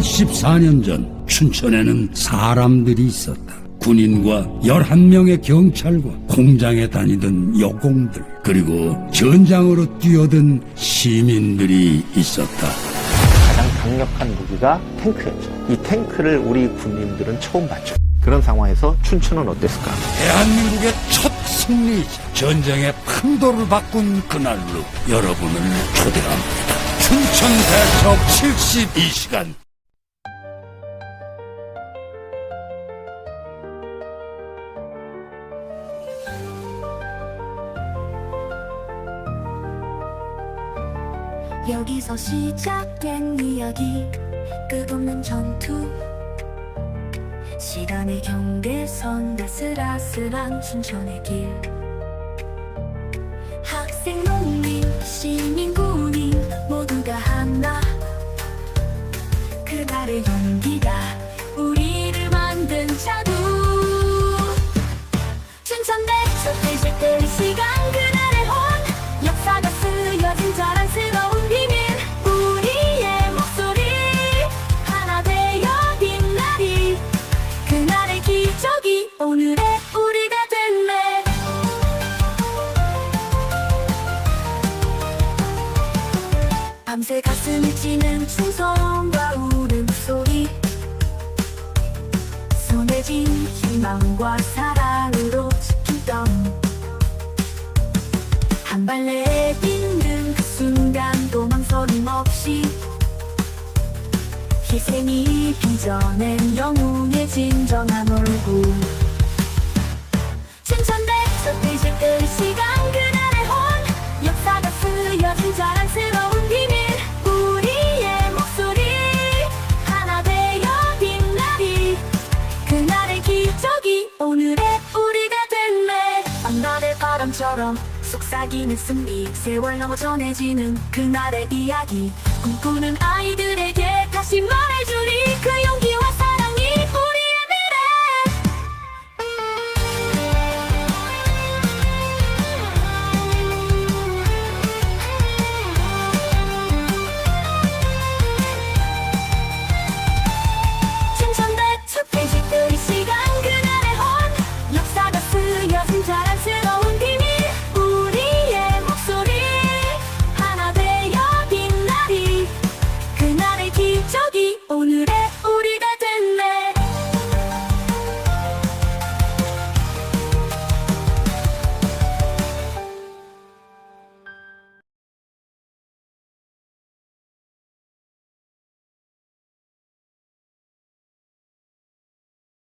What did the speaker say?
74년 전 춘천에는 사람들이 있었다. 군인과 11명의 경찰과 공장에 다니던 여공들, 그리고 전장으로 뛰어든 시민들이 있었다. 가장 강력한 무기가 탱크였죠. 이 탱크를 우리 군인들은 처음 봤죠. 그런 상황에서 춘천은 어땠을까? 대한민국의 첫 승리이자 전쟁의 판도를 바꾼 그날로 여러분을 초대합니다. 춘천 대첩 72시간. 여기서 시작된 이야기. 끝없는 전투. 시간의 경계선 아슬아슬한 춘천의 길. 학생 농민 시민 군인 모두가 하나 그날의 연기가 우리를 만든 자두. 춘천 대첩 되실 때 시간 기적이 오늘의 우리가 됐네. 밤새 가슴이 찌는 충성과 울음소리. 손에 쥔 희망과 사랑으로 지키던 한발 내딛는 그 순간 도망설임 없이 희생이 빚어낸 영웅의 진 바람처럼 속삭이는 승리 세월 넘어 전해지는 그날의 이야기. 꿈꾸는 아이들에게 다시 말해주리 그 용기